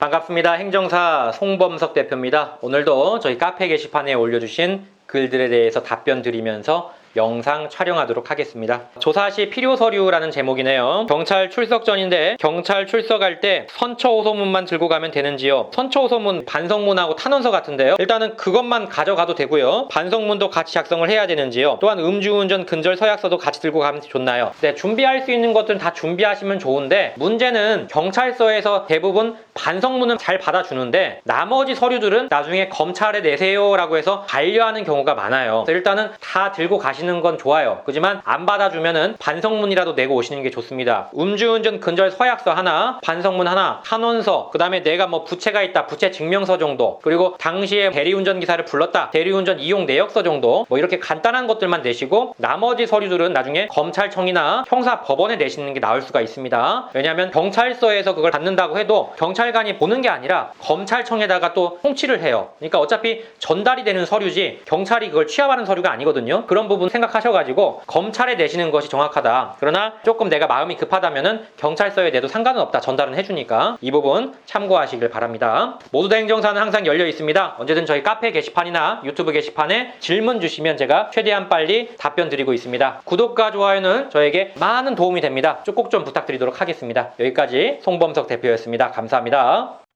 반갑습니다. 행정사 송범석 대표입니다. 오늘도 저희 카페 게시판에 올려주신 글들에 대해서 답변 드리면서 영상 촬영하도록 하겠습니다. 조사 시 필요 서류라는 제목이네요. 경찰 출석 전인데 경찰 출석할 때 선처 호소문만 들고 가면 되는지요? 선처 호소문 반성문하고 탄원서 같은데요. 일단은 그것만 가져가도 되고요. 반성문도 같이 작성을 해야 되는지요. 또한 음주운전 근절 서약서도 같이 들고 가면 좋나요? 네, 준비할 수 있는 것들은 다 준비하시면 좋은데 문제는 경찰서에서 대부분 반성문은 잘 받아주는데 나머지 서류들은 나중에 검찰에 내세요라고 해서 반려하는 경우가 많아요. 일단은 다 들고 가시는 건 좋아요. 그지만 안 받아주면은 반성문이라도 내고 오시는 게 좋습니다. 음주운전 근절 서약서 하나, 반성문 하나, 탄원서, 그 다음에 내가 뭐 부채가 있다, 부채 증명서 정도, 그리고 당시에 대리운전 기사를 불렀다, 대리운전 이용 내역서 정도, 뭐 이렇게 간단한 것들만 내시고 나머지 서류들은 나중에 검찰청이나 형사법원에 내시는 게 나을 수가 있습니다. 왜냐하면 경찰서에서 그걸 받는다고 해도 경찰관이 보는 게 아니라 검찰청에다가 또 통치를 해요. 그러니까 어차피 전달이 되는 서류지 경찰이 그걸 취합하는 서류가 아니거든요. 그런 부분 생각하셔가지고 검찰에 내시는 것이 정확하다. 그러나 조금 내가 마음이 급하다면은 경찰서에 내도 상관은 없다. 전달은 해주니까 이 부분 참고하시길 바랍니다. 모두 다 행정사는 항상 열려 있습니다. 언제든 저희 카페 게시판이나 유튜브 게시판에 질문 주시면 제가 최대한 빨리 답변 드리고 있습니다. 구독과 좋아요는 저에게 많은 도움이 됩니다. 꼭 좀 부탁드리도록 하겠습니다. 여기까지 송범석 대표였습니다. 감사합니다.